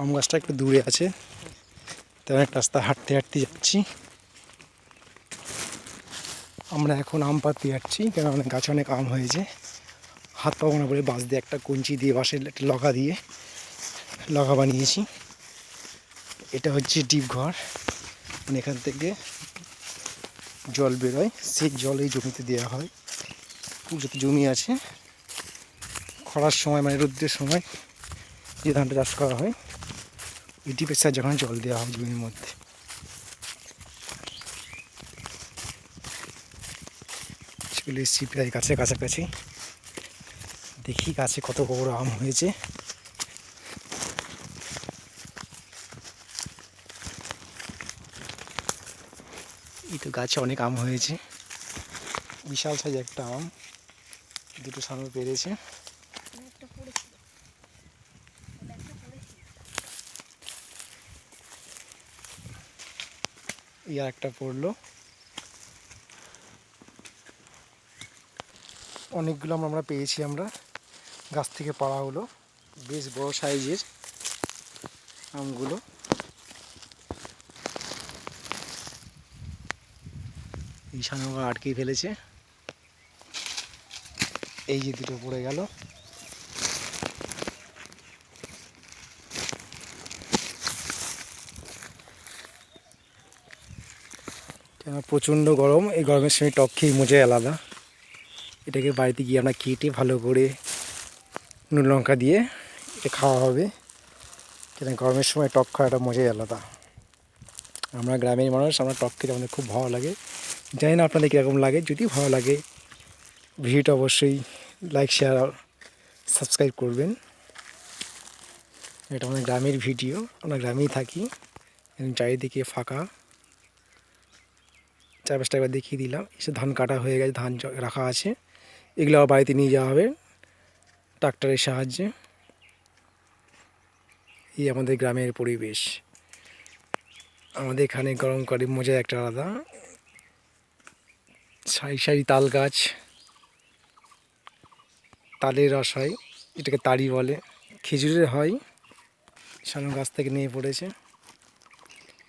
আম গাছটা একটু দূরে আছে। তেমন একটা রাস্তা হাঁটতে হাঁটতে যাচ্ছি। আমরা এখন আম পাততে যাচ্ছি কেন অনেক গাছে অনেক আম হয়েছে। হাত পাবো না বলে বাঁশ দিয়ে একটা কঞ্চি দিয়ে বাঁশের একটা লগা দিয়ে লগা বানিয়েছি। এটা হচ্ছে ডিপ ঘর। মানে এখান থেকে জল বেরোয়। সেই জল এই জমিতে দেওয়া হয়। যত জমি আছে। খরার সময় মানে রোদ্রের সময় যে ধানটা চাষ করা হয় ডিপের সাহায্যে যখন জল দেওয়া হয় জমির মধ্যে। এসেছি প্রায় কাছে কাছাকাছি। দেখি গাছে কত বড় আম হয়েছে। এই তো গাছে অনেক আম হয়েছে। বিশাল সাইজ একটা আম। দুটো সামনে পেরেছে একটা পড়েছিল একটা পড়েছিল ইয়ার একটা পড়ল। অনেকগুলো আমরা পেয়েছি আমরা। গাছ থেকে পাড়া হলো। বেশ বড় সাইজের আমগুলো। সামনে আটকে ফেলেছে। এই যে দুটো পড়ে গেল। প্রচণ্ড গরম। এই গরমের সময় টক খেয়ে মজাই আলাদা। এটাকে বাড়িতে গিয়ে আমরা কেটে ভালো করে নুন লঙ্কা দিয়ে এটা খাওয়া হবে। কেন গরমের সময় টক খাওয়াটা মজাই আলাদা। আমরা গ্রামের মানুষ, আমরা টক খেতে আমাদের খুব ভালো লাগে। জানি না আপনাদের কীরকম লাগে। যদি ভালো লাগে, ভিডিওটা অবশ্যই লাইক শেয়ার সাবস্ক্রাইব করবেন। এটা আমাদের গ্রামের ভিডিও। আমরা গ্রামেই থাকি। চারিদিকে ফাঁকা। চারপাশটা একবার দেখিয়ে দিলাম। এসে ধান কাটা হয়ে গেছে, ধান রাখা আছে। এগুলো আবার বাড়িতে নিয়ে যাওয়া হবে ট্রাক্টরের সাহায্যে। এই আমাদের গ্রামের পরিবেশ। আমাদের এখানে গরম করে মজা একটা আলাদা। সারি সারি তাল গাছ। তালের রস হয়, এটাকে তাড়ি বলে। খেজুরের হয় সামনে গাছ থেকে নিয়ে পড়েছে।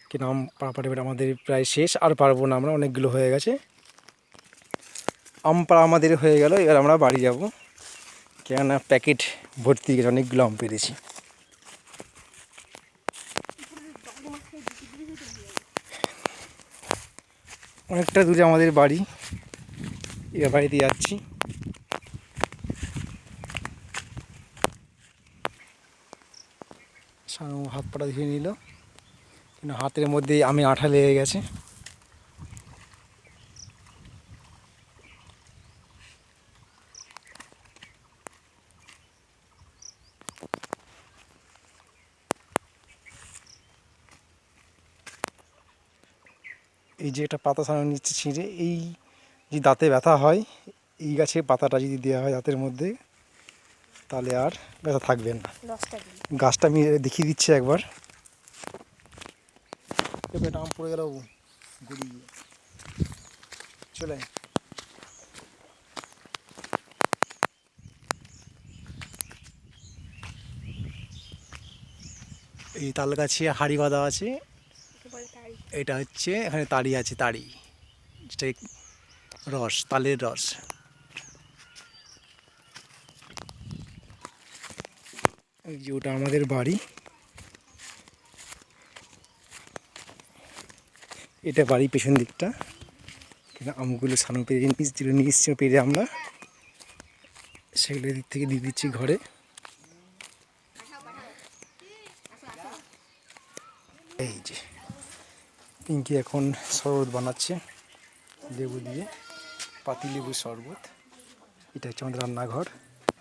কিন্তু আম পাড়া আমাদের প্রায় শেষ, আর পারব না আমরা, অনেকগুলো হয়ে গেছে। আম পাড়া আমাদের হয়ে গেল, এবার আমরা বাড়ি যাব। কেননা প্যাকেট ভর্তি গেছে, অনেকগুলো আম পেরেছি। অনেকটা দূরে আমাদের বাড়ি এবার বাড়িতে যাচ্ছি। হাত পাটা ধুয়ে নিল। কিন্তু হাতের মধ্যে আমি আঠা লেগে গেছে। এই যে একটা পাতা ছাড়ানো নিচ্ছে ছিঁড়ে এই যে দাঁতে ব্যথা হয় এই গাছে পাতাটা যদি দেওয়া হয় দাঁতের মধ্যে তাহলে আর ব্যথা থাকবে না। গাছটা আমি দেখিয়ে দিচ্ছি একবার। এটা আম পড়ে গেল গড়িয়ে চলে এই তাল গাছে হাড়ি বাঁধা আছে। এটা হচ্ছে, এখানে তাড়ি আছে, তাড়ি। যেটা রস, তালের রস। এই যে ওটা আমাদের বাড়ি। এটা বাড়ি পেছন দিকটা। আমগুলো সানু পেরে নিচ নিচ ছিল পেরে আমরা সেগুলো দিক থেকে দিয়ে দিচ্ছি ঘরে। এই যে, পিঙ্কি এখন শরবত বানাচ্ছে, লেবু দিয়ে, পাতি লেবুর শরবত। এটা হচ্ছে আমাদের রান্নাঘর।